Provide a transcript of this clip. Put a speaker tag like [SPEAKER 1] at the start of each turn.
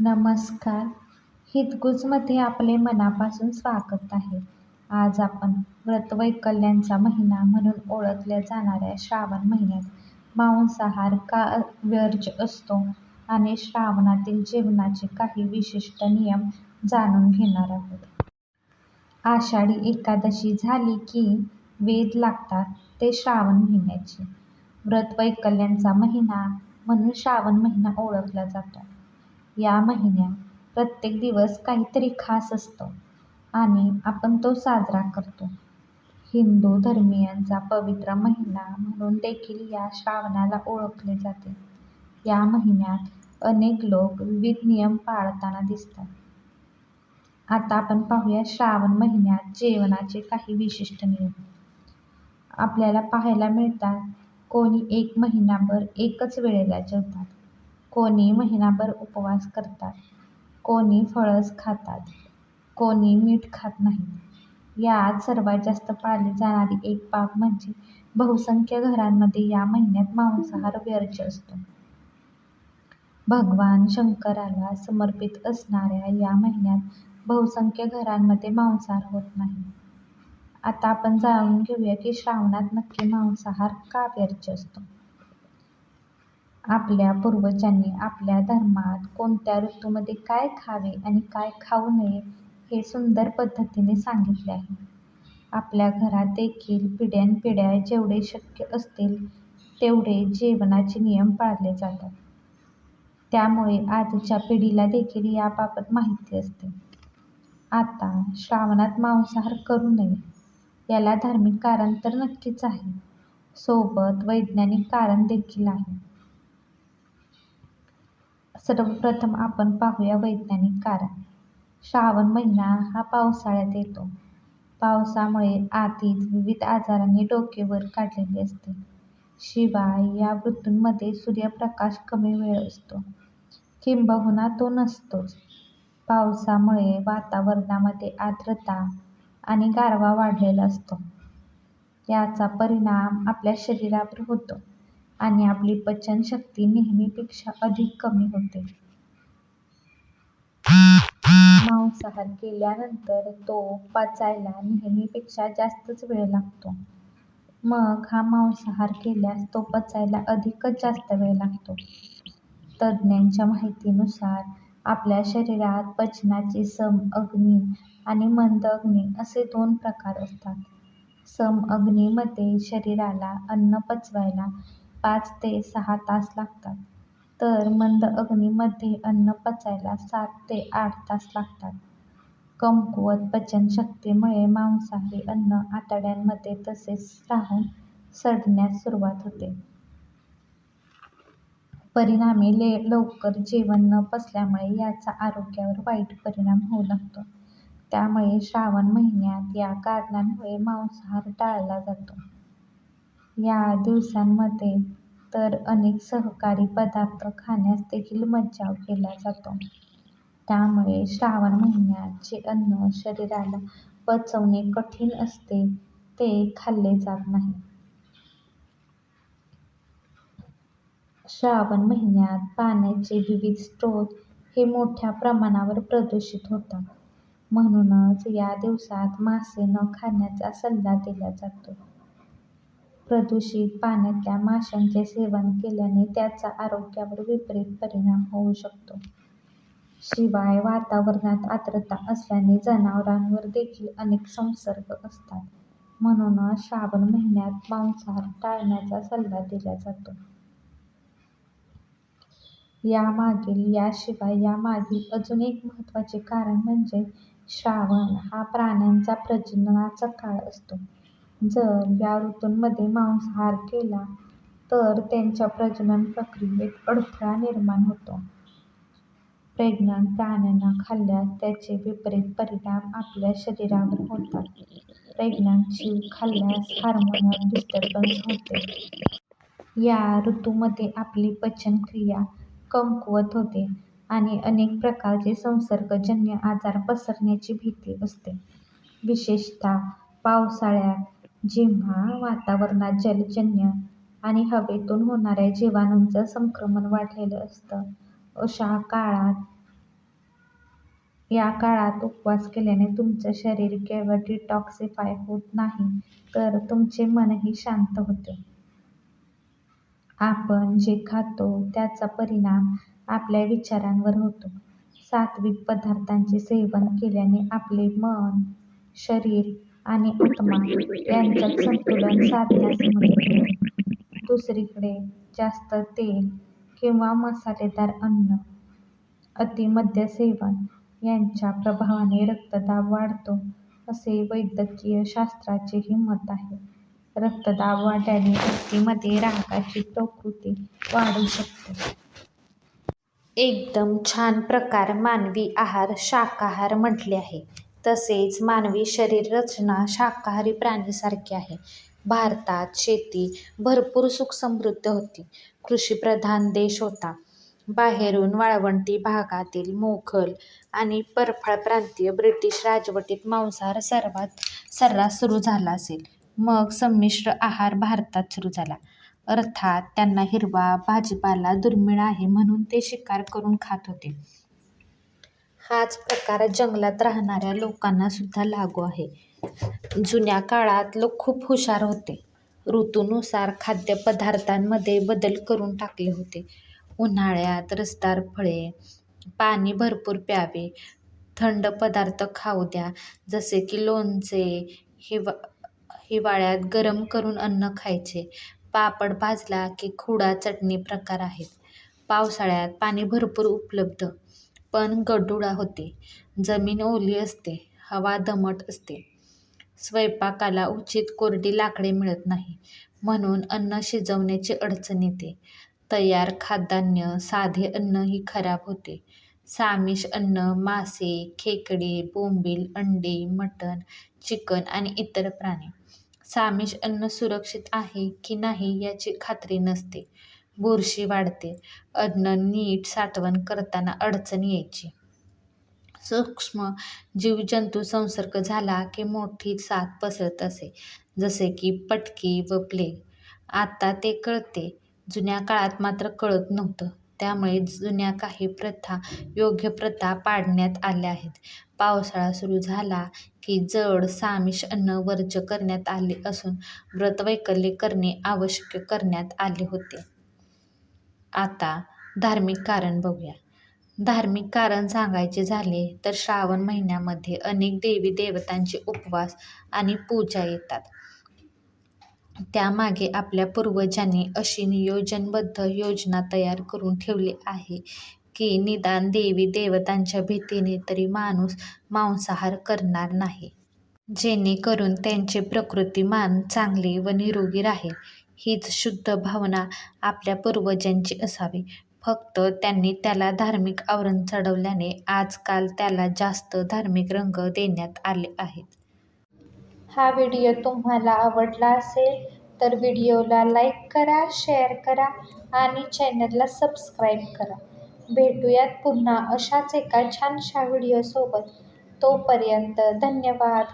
[SPEAKER 1] नमस्कार. हितगुजमध्ये आपले मनापासून स्वागत आहे. आज आपण व्रतवैकल्यांचा महिना म्हणून ओळखल्या जाणाऱ्या श्रावण महिन्यात मांसाहार का वर्ज असतो आणि श्रावणातील जेवणाचे काही विशिष्ट नियम जाणून घेणार आहोत. आषाढी एकादशी झाली की वेध लागतात ते श्रावण महिन्याचे. व्रतवैकल्यांचा महिना म्हणून श्रावण महिना ओळखला जातो. या महिन्यात प्रत्येक दिवस काहीतरी खास असतो आणि आपण तो साजरा करतो. हिंदू धर्मीयांचा पवित्र महिना म्हणून देखील या श्रावणाला ओळखले जाते. या महिन्यात अनेक लोक विविध नियम पाळताना दिसतात. आता आपण पाहूया श्रावण महिन्यात जेवणाचे काही विशिष्ट नियम. आपल्याला पाहायला मिळतात कोणी एक महिनाभर एकच वेळेला जेवतात. कोणी महिनाभर उपवास करतात कोणी फळच खातात कोणी मीठ खात नाही. यात सर्वात जास्त पाळली जाणारी एक बाब म्हणजे बहुसंख्य घरांमध्ये या महिन्यात मांसाहार वर्ज्य असतो. भगवान शंकराला समर्पित असणाऱ्या या महिन्यात बहुसंख्य घरांमध्ये मांसाहार होत नाही. आता आपण जाणून घेऊया की श्रावणात नक्की मांसाहार का वर्ज्य असतो? आपल्या पूर्वजांनी आपल्या धर्मात कोणत्या ऋतूमध्ये काय खावे आणि काय खाऊ नये हे सुंदर पद्धतीने सांगितले आहे. आपल्या घरात देखील पिढ्यानपिढ्या जेवढे शक्य असतील तेवढे जेवणाचे नियम पाळले जातात. त्यामुळे आजच्या पिढीला देखील याबाबत माहिती असते. आता श्रावणात मांसाहार करू नये याला धार्मिक कारण तर नक्कीच आहे. सोबत वैज्ञानिक कारण देखील आहे. सर्वप्रथम आपण पाहूया वैज्ञानिक कारण. श्रावण महिना हा पावसाळ्यात येतो. पावसामुळे आधीच विविध आजारांनी डोके वर काढलेले असते. शिवाय या ऋतूंमध्ये सूर्यप्रकाश कमी वेळ असतो. किंबहुना तो नसतोच. पावसामुळे वातावरणामध्ये आर्द्रता आणि गारवा वाढलेला असतो. याचा परिणाम आपल्या शरीरावर होतो. आणि आपली पचनशक्ती नेहमीपेक्षा अधिक कमी होते. मांसाहार केल्यानंतर तो पचायला नेहमीपेक्षा जास्तच वेळ लागतो. मग हा मांसाहार केल्यास तो पचायला अधिकच जास्त वेळ लागतो. तज्ज्ञांच्या माहितीनुसार आपल्या शरीरात पचनाची सम अग्नी आणि मंद अग्नी असे दोन प्रकार असतात. सम अग्नीमध्ये शरीराला अन्न पचवायला पाच ते सहा तास लागतात. तर मंद अग्नीमध्ये अन्न पचायला सात ते आठ तास लागतात. कमकुवत पचनशक्तीमुळे मांसाहारी अन्न आतड्यांमध्ये तसेच राहून सडण्यास सुरुवात होते. परिणामी लवकर जेवण न पचल्यामुळे याचा आरोग्यावर वाईट परिणाम होऊ लागतो. त्यामुळे श्रावण महिन्यात या कारणांमुळे मांसाहार टाळला जातो. या दिवसांमध्ये तर अनेक शाकाहारी पदार्थ खाण्यास देखील मज्जाव केला जातो. त्यामुळे श्रावण महिन्यात जे अन्न शरीराला पचवणे कठीण असते ते खाल्ले जात नाही. श्रावण महिन्यात पाण्याचे विविध स्रोत हे मोठ्या प्रमाणावर प्रदूषित होतात. म्हणूनच या दिवसात मासे न खाण्याचा सल्ला दिला जातो. प्रदूषित पाण्यातल्या माशांचे सेवन केल्याने त्याचा आरोग्यावर विपरीत परिणाम होऊ शकतो. शिवाय वातावरणात आर्द्रता असल्याने जनावरांवर देखील अनेक संसर्ग असतात. म्हणूनच श्रावण महिन्यात मांसाहार टाळण्याचा सल्ला दिला जातो. यामागील याशिवाय यामागील अजून एक महत्त्वाचे कारण म्हणजे श्रावण हा प्राण्यांचा प्रजननाचा काळ असतो. जर या ऋतूंमध्ये मांसाहार केला तर त्यांच्या प्रजनन प्रक्रियेत अडथळा निर्माण होतो. प्रेग्नंट प्राण्यांना खाल्ल्यास त्याचे विपरीत परिणाम आपल्या शरीरावर होतात. प्रेग्नंट जीव खाल्ल्यास हार्मोनल डिस्टर्बन्स होते. या ऋतूमध्ये आपली पचनक्रिया कमकुवत होते आणि अनेक प्रकारचे संसर्गजन्य आजार पसरण्याची भीती असते. विशेषतः पावसाळ्यात जेव्हा वातावरणात जलजन्य आणि हवेतून होणाऱ्या जीवाणूंचं संक्रमण वाढलेलं असतं अशा काळात या काळात उपवास केल्याने तुमचं शरीर केवळ डिटॉक्सिफाय होत नाही तर तुमचे मनही शांत होते. आपण जे खातो त्याचा परिणाम आपल्या विचारांवर होतो. सात्विक पदार्थांचे सेवन केल्याने आपले मन, शरीर आणि आत्मा यांच्यात संतुलन साधण्यास मदत होते. दुसरीकडे जास्त तेल किंवा मसालेदार अन्न, अतिमद्य सेवन यांच्या प्रभावाने रक्तदाब वाढतो असे वैद्यकीय शास्त्राचेही मत आहे. रक्तदाब वाढल्याने व्यक्तीमध्ये रागाची प्रकृती वाढू शकते. एकदम छान प्रकार मानवी आहार शाकाहार म्हटले आहे. तसेच मानवी शरीर रचना शाकाहारी प्राणीसारखी आहे. भारतात शेती भरपूर सुखसमृद्ध होती. कृषिप्रधान देश होता. बाहेरून वाळवंटी भागातील मोखल आणि परफाळ प्रांतीय ब्रिटिश राजवटीत मांसाहार सर्रास सुरू झाला असेल. मग संमिश्र आहार भारतात सुरू झाला. अर्थात त्यांना हिरवा भाजीपाला दुर्मिळ आहे म्हणून ते शिकार करून खात होते. हाच प्रकार जंगलात राहणाऱ्या लोकांना सुद्धा लागू आहे. जुन्या काळात लोक खूप हुशार होते. ऋतूनुसार खाद्यपदार्थांमध्ये बदल करून टाकले होते. उन्हाळ्यात रसदार फळे, पाणी भरपूर प्यावे, थंड पदार्थ खाऊ द्या जसे की लोणचे, हिवा हिवाळ्यात गरम करून अन्न खायचे, पापड भाजला की खुडा चटणी प्रकार आहेत. पावसाळ्यात पाणी भरपूर उपलब्ध, पण गढूळ होते, जमीन ओली असते, हवा दमट असते. स्वयंपाकाला उचित कोरडी लाकडे मिळत नाही, म्हणून अन्न शिजवण्याची अडचण येते. तयार खाद्यान्न साधे अन्नही खराब होते. सामिष अन्न मासे, खेकडे, बोंबील, अंडी, मटण, चिकन आणि इतर प्राणी. सामिष अन्न सुरक्षित आहे की नाही याची खात्री नसते. बुरशी वाढते. अन्न नीट साठवण करताना अडचण यायची. सूक्ष्म जीवजंतू संसर्ग झाला की मोठी साथ पसरत असे, जसे की पटकी व प्लेग. आता ते कळते. जुन्या काळात मात्र कळत नव्हतं. त्यामुळे जुन्या काही प्रथा योग्य प्रथा पाडण्यात आल्या आहेत. पावसाळा सुरू झाला की जड सामिष अन्न वर्ज्य करण्यात आले असून व्रतवैकल्य करणे आवश्यक करण्यात आले होते. आता धार्मिक कारण बघूया. धार्मिक कारण सांगायचे झाले तर श्रावण महिन्यामध्ये अनेक देवी-देवतांचे उपवास आणि पूजा येतात. त्यामागे आपल्या पूर्वजांनी अशी नियोजनबद्ध योजना तयार करून ठेवली आहे की निदान देवी-देवतांच्या भीतीने तरी माणूस मांसाहार करणार नाही. जेणेकरून त्यांचे प्रकृती-मान व निरोगी राहील. हीच शुद्ध भावना आपल्या पूर्वजांची असावी. फक्त त्यांनी त्याला धार्मिक आवरण चढवल्याने आजकाल त्याला जास्त धार्मिक रंग देण्यात आले आहेत. हा व्हिडिओ तुम्हाला आवडला असेल तर व्हिडिओला लाईक करा, शेअर करा आणि चॅनलला सबस्क्राईब करा. भेटूयात पुन्हा अशाच एका छानशा व्हिडिओसोबत. तोपर्यंत धन्यवाद.